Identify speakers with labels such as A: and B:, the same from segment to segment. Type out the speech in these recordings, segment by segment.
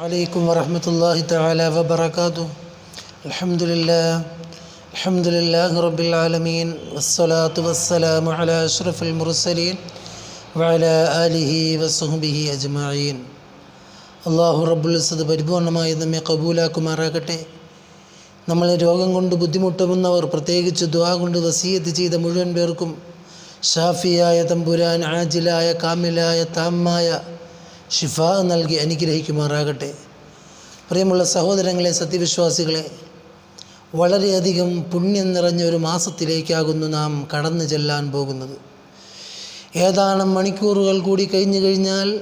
A: عليكم ورحمة الله تعالى وبركاته الحمد لله الحمد لله رب العالمين والصلاة والسلام على أشرف المرسلين وعلى آله وصحبه أجمعين അള്ളാഹു റബ്ബുൽസത് പരിപൂർണമായി നമ്മെ കബൂലാക്കുമാറാകട്ടെ നമ്മളെ രോഗം കൊണ്ട് ബുദ്ധിമുട്ടുന്നവർ പ്രത്യേകിച്ച് ദ്വാ കൊണ്ട് വസീയത്ത് ചെയ്ത മുഴുവൻ പേർക്കും ഷാഫിയായ തമ്പുരാൻ ആജിലായ കാമിലായ താമ്മായ ഷിഫ നൽകി അനുഗ്രഹിക്കുമാറാകട്ടെ. പ്രിയമുള്ള സഹോദരങ്ങളെ സത്യവിശ്വാസികളെ വളരെയധികം പുണ്യം നിറഞ്ഞ ഒരു മാസത്തിലേക്കാകുന്നു നാം കടന്നു ചെല്ലാൻ പോകുന്നത്. ഏതാനും മണിക്കൂറുകൾ കൂടി കഴിഞ്ഞു കഴിഞ്ഞാൽ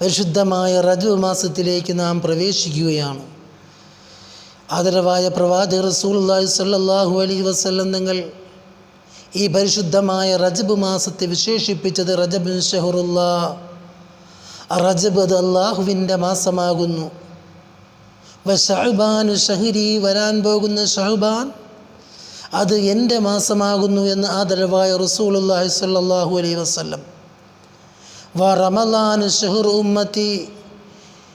A: പരിശുദ്ധമായ റജു മാസത്തിലേക്ക് നാം പ്രവേശിക്കുകയാണ്. ആദരവായ പ്രവാചകർ റസൂലുള്ളാഹി സ്വല്ലല്ലാഹു അലൈഹി വസല്ലം തങ്ങൾ ഈ പരിശുദ്ധമായ റജബ് മാസത്തെ വിശേഷിപ്പിച്ചത് റജബ് ഷഹറുല്ലാ റജബ് അത് അള്ളാഹുവിന്റെ മാസമാകുന്നു. ഷഹബാനു ഷഹരി വരാൻ പോകുന്ന ഷഹബാൻ അത് എന്റെ മാസമാകുന്നു എന്ന് ആദരവായ റസൂലുള്ളാഹി സ്വല്ലല്ലാഹു അലൈ വസല്ലം. വ റമലാനു ഷഹുർ ഉമ്മത്തി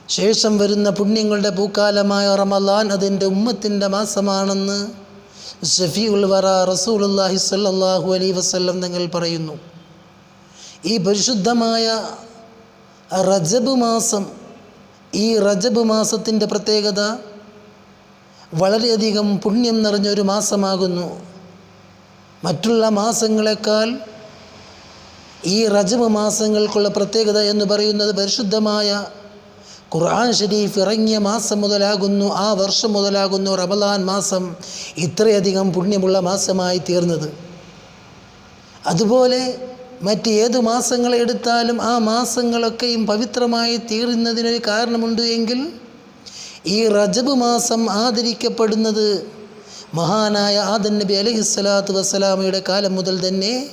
A: ശേഷം വരുന്ന പുണ്യങ്ങളുടെ പൂക്കാലമായ റമലാൻ അതെന്റെ ഉമ്മത്തിന്റെ മാസമാണെന്ന് ഷഫീഉൽ വറ റസൂലുള്ളാഹി സ്വല്ലല്ലാഹു അലൈ വസല്ലം നിങ്ങൾ പറയുന്നു. ഈ പരിശുദ്ധമായ റജബ് മാസം ഈ റജബ് മാസത്തിന്റെ പ്രത്യേകത വളരെയധികം പുണ്യം നിറഞ്ഞൊരു മാസമാകുന്നു. മറ്റുള്ള മാസങ്ങളെക്കാൾ ഈ റജബ് മാസങ്ങൾക്കുള്ള പ്രത്യേകത എന്ന് പറയുന്നത് പരിശുദ്ധമായ ഖുർആൻ ഷരീഫ് ഇറങ്ങിയ മാസം മുതലാകുന്നു ആ വർഷം മുതലാകുന്നു റമലാൻ മാസം ഇത്രയധികം പുണ്യമുള്ള മാസമായി തീർന്നത്. അതുപോലെ മറ്റ് ഏത് മാസങ്ങളെ എടുത്താലും ആ മാസങ്ങളൊക്കെയും പവിത്രമായി തീരുന്നതിനൊരു കാരണമുണ്ട് എങ്കിൽ ഈ റജബ് മാസം ആദരിക്കപ്പെടുന്നത് മഹാനായ ആദൻ നബി അലഹിസ്സലാത്തു വസ്സലാമയുടെ കാലം മുതൽ തന്നെ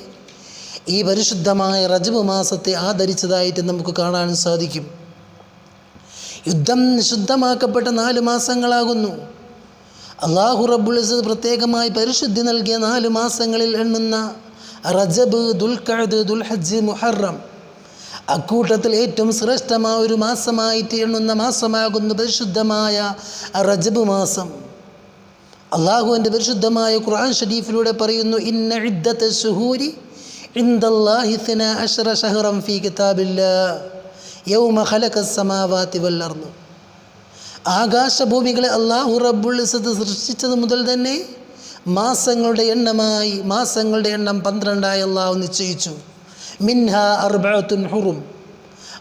A: ഈ പരിശുദ്ധമായ റജബ് മാസത്തെ ആദരിച്ചതായിട്ട് നമുക്ക് കാണാൻ സാധിക്കും. യുദ്ധം നിശുദ്ധമാക്കപ്പെട്ട നാല് മാസങ്ങളാകുന്നു. അള്ളാഹു റബ്ബുളിസ് പ്രത്യേകമായി പരിശുദ്ധി നൽകിയ നാല് മാസങ്ങളിൽ എണ്ണുന്ന റജബ് ദുൽഖഅദ് ദുൽഹജ്ജ് മുഹറം. അക്കൂട്ടത്തിൽ ഏറ്റവും ശ്രേഷ്ഠമായ ഒരു മാസമായി എണ്ണുന്ന മാസമാകുന്നു പരിശുദ്ധമായ റജബ് മാസം. അള്ളാഹുവിന്റെ പരിശുദ്ധമായ ഖുർആൻ ഷരീഫിലൂടെ പറയുന്നു ഇന്ന ഇദ്ദത്ത് സുഹൂരി ഇന്ദല്ലാഹി ഇത്ന അശ്റ ഷഹറം ഫീ കിതാബില്ലാ യൗമ ഖലഖ സമാവാത്തി അർദ്. ആകാശഭൂമികളെ അള്ളാഹു ഇസ്സത്ത് സൃഷ്ടിച്ചത് മുതൽ തന്നെ മാസങ്ങളുടെ എണ്ണമായി മാസങ്ങളുടെ എണ്ണം പന്ത്രണ്ടായി അള്ളാഹു നിശ്ചയിച്ചു. മിൻഹ അർബത്തുൻ ഹുറും.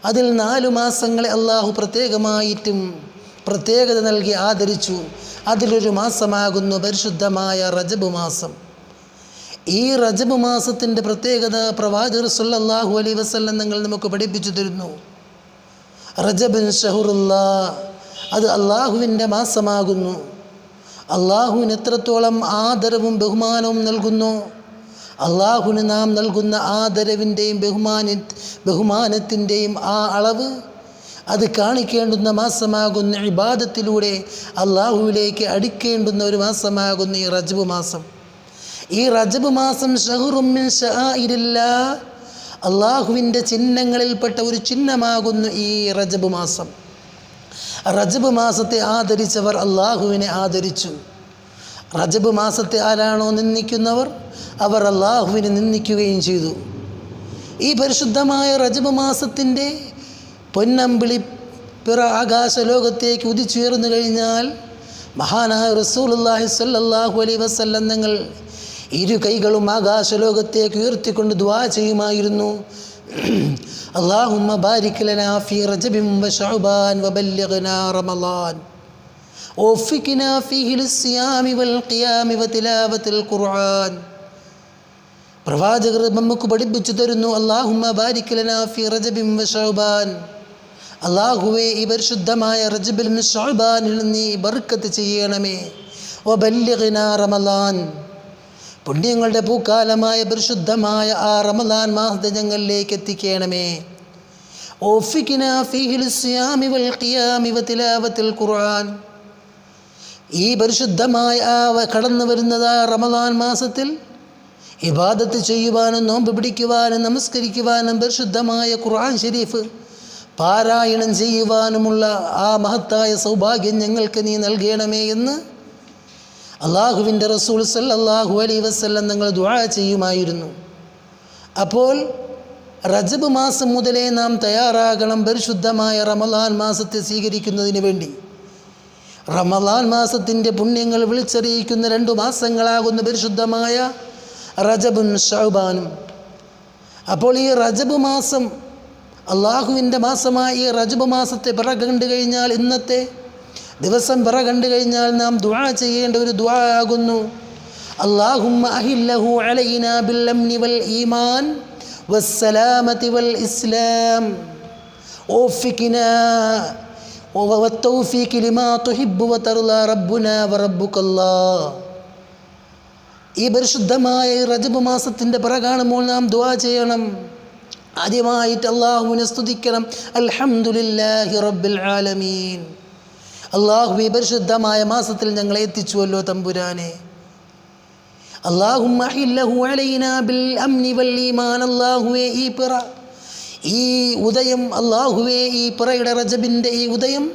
A: അതിൽ നാലു മാസങ്ങളെ അള്ളാഹു പ്രത്യേകമായിട്ടും പ്രത്യേകത നൽകി ആദരിച്ചു. അതിലൊരു മാസമാകുന്നു പരിശുദ്ധമായ റജബ് മാസം. ഈ റജബ് മാസത്തിന്റെ പ്രത്യേകത പ്രവാചകർ സുല്ലാഹു അലൈ വസല്ലം നിങ്ങൾ നമുക്ക് പഠിപ്പിച്ചു തരുന്നു. റജബിൻ ഷഹുറുല്ല. അത് അള്ളാഹുവിന്റെ മാസമാകുന്നു. അള്ളാഹുവിന് എത്രത്തോളം ആദരവും ബഹുമാനവും നൽകുന്നു? അള്ളാഹുവിന് നാം നൽകുന്ന ആദരവിന്റെയും ബഹുമാന ബഹുമാനത്തിന്റെയും ആ അളവ് അത് കാണിക്കേണ്ടുന്ന മാസമാകുന്ന ഇബാദത്തിലൂടെ അള്ളാഹുവിലേക്ക് അടുക്കേണ്ടുന്ന ഒരു മാസമാകുന്ന ഈ റജബ് മാസം. ഈ റജബ് മാസം ഷഹുറുമിൻ ഷായിരില്ല അള്ളാഹുവിന്റെ ചിഹ്നങ്ങളിൽപ്പെട്ട ഒരു ചിഹ്നമാകുന്നു ഈ റജബ് മാസം. റജബ് മാസത്തെ ആദരിച്ചവർ അള്ളാഹുവിനെ ആദരിച്ചു. റജബ് മാസത്തെ ആരാണോ നിന്ദിക്കുന്നവർ അവർ അള്ളാഹുവിനെ നിന്ദിക്കുകയും ചെയ്തു. ഈ പരിശുദ്ധമായ റജബ് മാസത്തിന്റെ പൊന്നമ്പിളി പിറ ആകാശ ലോകത്തേക്ക് ഉദിച്ചുയർന്നു കഴിഞ്ഞാൽ മഹാനായ റസൂലുള്ളാഹി സല്ലാഹു അലൈ വസല്ലം നിങ്ങൾ ഇരു കൈകളും ആകാശലോകത്തേക്ക് ഉയർത്തിക്കൊണ്ട് ദ്വാ ചെയ്യുമായിരുന്നു. അള്ളാഹുമ്മ ബാരിക് ലനാ ഫീ റജബിൻ വശഅബാൻ വബല്ലിഗ്നാ റമളാൻ ووفقنا فيه للصيام والقيام وتلاوة القرآن പ്രവാചകർ നമുക്ക് പഠിപ്പിച്ചു തരുന്നു അള്ളാഹുമ്മ ബാരിക് ലനാ ഫീ റജബിൻ വശഅബാൻ അള്ളാഹുവെ ഈ പരിശുദ്ധമായ റജബിൽ ഷഅബാനിൽ നീ ബർക്കത്ത് ചെയ്യണമേ വബല്ലിഗ്നാ റമളാൻ പുണ്യങ്ങളുടെ പൂക്കാലമായ പരിശുദ്ധമായ ആ റമദാൻ മാസത്തെ ഞങ്ങളിലേക്ക് എത്തിക്കണമേ വതിലാവത്തിൽ ഖുർആൻ. ഈ പരിശുദ്ധമായ ആ കടന്നു വരുന്നത് ആ റമദാൻ മാസത്തിൽ ഇബാദത്ത് ചെയ്യുവാനും നോമ്പ് പിടിക്കുവാനും നമസ്കരിക്കുവാനും പരിശുദ്ധമായ ഖുർആൻ ഷരീഫ് പാരായണം ചെയ്യുവാനുമുള്ള ആ മഹത്തായ സൗഭാഗ്യം ഞങ്ങൾക്ക് നീ നൽകണമേ എന്ന് അള്ളാഹുവിന്റെ റസൂൽ സല്ലല്ലാഹു അലൈ വസ്ല്ലം നിങ്ങൾ ദുആ ചെയ്യുമായിരുന്നു. അപ്പോൾ റജബ് മാസം മുതലേ നാം തയ്യാറാകണം പരിശുദ്ധമായ റമലാൻ മാസത്തെ സ്വീകരിക്കുന്നതിന് വേണ്ടി. റമലാൻ മാസത്തിന്റെ പുണ്യങ്ങൾ വിളിച്ചറിയിക്കുന്ന രണ്ടു മാസങ്ങളാകുന്ന പരിശുദ്ധമായ റജബും ഷൗബാനും. അപ്പോൾ ഈ റജബ് മാസം അള്ളാഹുവിന്റെ മാസമായ ഈ റജബ് മാസത്തെ പിറ കണ്ടു കഴിഞ്ഞാൽ ഇന്നത്തെ ദിവസം പിറ കണ്ടു കഴിഞ്ഞാൽ നാം ദുആ ചെയ്യേണ്ട ഒരു ദുആ ആകുന്നു. അള്ളാഹുമ്മ അഹില്ലഹു അലൈന ബിൽ ഈമാൻ. والسلامة والإسلام ووفقنا والتوفيق لما تحب وترضى ربنا وربك الله ഈ പരിശുദ്ധമായ ഈ റജബ് മാസത്തിൻ്റെ പിറ കാണുമ്പോൾ നാം ദുആ ചെയ്യണം ആദ്യമായിട്ട് അള്ളാഹുവിനെ സ്തുതിക്കണം അൽഹംദുലില്ലാഹി റബ്ബിൽ ആലമീൻ അള്ളാഹു ഈ പരിശുദ്ധമായ മാസത്തിൽ ഞങ്ങളെ എത്തിച്ചുവല്ലോ തമ്പുരാനെ അള്ളാഹുവേ ഈ പിറ. ഈ ഉദയം അള്ളാഹുവേ ഈ പിറയുടെ റജബിന്റെ ഈ ഉദയം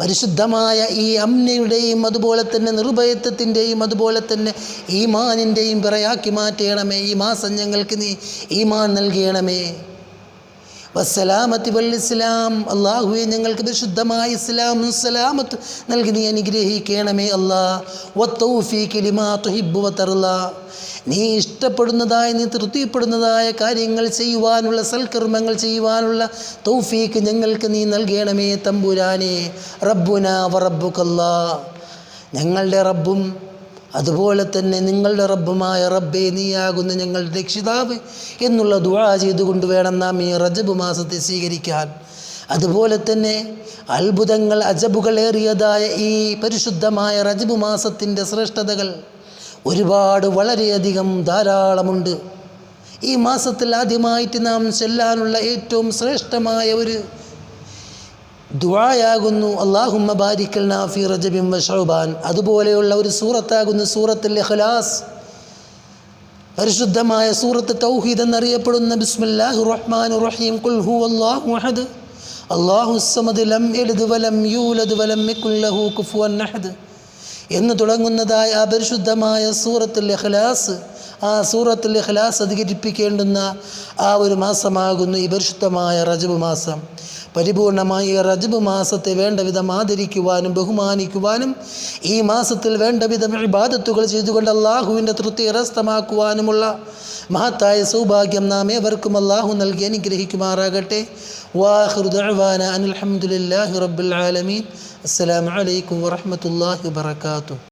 A: പരിശുദ്ധമായ ഈ അമ്നയുടെയും അതുപോലെ തന്നെ നിർഭയത്വത്തിന്റെയും അതുപോലെ തന്നെ ഈമാനിന്റെയും പിറയാക്കി മാറ്റണമേ. ഈ മാസം ഞങ്ങൾക്ക് നീ ഈമാൻ നൽകണമേ. വസ്സലാമത്തി വൽ ഇസ്ലാം അള്ളാഹുവെ ഞങ്ങൾക്ക് വിശുദ്ധമായ ഇസ്ലാം സലാമത്ത് നൽകി നീ അനുഗ്രഹിക്കണമേ അല്ലാ. നീ ഇഷ്ടപ്പെടുന്നതായ നീ തൃപ്തിപ്പെടുന്നതായ കാര്യങ്ങൾ ചെയ്യുവാനുള്ള സൽക്കർമ്മങ്ങൾ ചെയ്യുവാനുള്ള തൗഫീക്ക് ഞങ്ങൾക്ക് നീ നൽകണമേ തമ്പുരാനെ. റബ്ബുന വറബ്ബുക്കല്ലാ ഞങ്ങളുടെ റബ്ബും അതുപോലെ തന്നെ നിങ്ങളുടെ റബ്ബുമായ റബ്ബേ നീയാകുന്ന ഞങ്ങൾ രക്ഷിതാവ് എന്നുള്ള ദുവാ ചെയ്തുകൊണ്ട് വേണം നാം ഈ റജബ് മാസത്തെ സ്വീകരിക്കാൻ. അതുപോലെ തന്നെ അത്ഭുതങ്ങൾ അജബുകളേറിയതായ ഈ പരിശുദ്ധമായ റജബ് മാസത്തിന്റെ ശ്രേഷ്ഠതകൾ ഒരുപാട് വളരെയധികം ധാരാളമുണ്ട്. ഈ മാസത്തിൽ ആദ്യമായിട്ട് നാം ചെല്ലാനുള്ള ഏറ്റവും ശ്രേഷ്ഠമായ ഒരു ദുആയാകുന്നു അള്ളാഹുമ്മ ബാരിക്കൽ നാഫി റജബിം വഷൗബാൻ അതുപോലെയുള്ള ഒരു സൂറത്താകുന്നു സൂറത്തുൽ ഇഖ്ലാസ്. പരിശുദ്ധമായ സൂറത്ത് തൗഹീദ് എന്നറിയപ്പെടുന്ന ബിസ്മില്ലാഹി റഹ്മാൻ റഹീം. കുൽ ഹു അഹദ്. അല്ലാഹു സമദ് ലം യലിദ് വലം യൂലദ് വലം യകുൽ ലഹു കുഫുവൻ അഹദ്. എന്ന് തുടങ്ങുന്നതായ ആ പരിശുദ്ധമായ സൂറത്തുൽ ഇഖ്ലാസ് ആ സൂറത്തുൽ ഇഖ്ലാസ് അധികരിപ്പിക്കേണ്ടുന്ന ആ ഒരു മാസമാകുന്നു ഈ പരിശുദ്ധമായ റജബ് മാസം. പരിപൂർണമായി റജബ് മാസത്തെ വേണ്ട വിധം ആദരിക്കുവാനും ബഹുമാനിക്കുവാനും ഈ മാസത്തിൽ വേണ്ട വിധം ഇബാദത്തുകൾ ചെയ്തുകൊണ്ട് അള്ളാഹുവിന്റെ തൃപ്തി കരസ്ഥമാക്കുവാനുമുള്ള മഹത്തായ സൗഭാഗ്യം നാം ഏവർക്കും അള്ളാഹു നൽകി അനുഗ്രഹിക്കുമാറാകട്ടെ. വാഹൃദാന അനിൽഹമുല്ലാഹി റബ്ബുൽ ആലമീൻ. അസ്സലാമു അലൈക്കും വറഹ്മത്തുള്ളാഹി വബറകാതുഹു.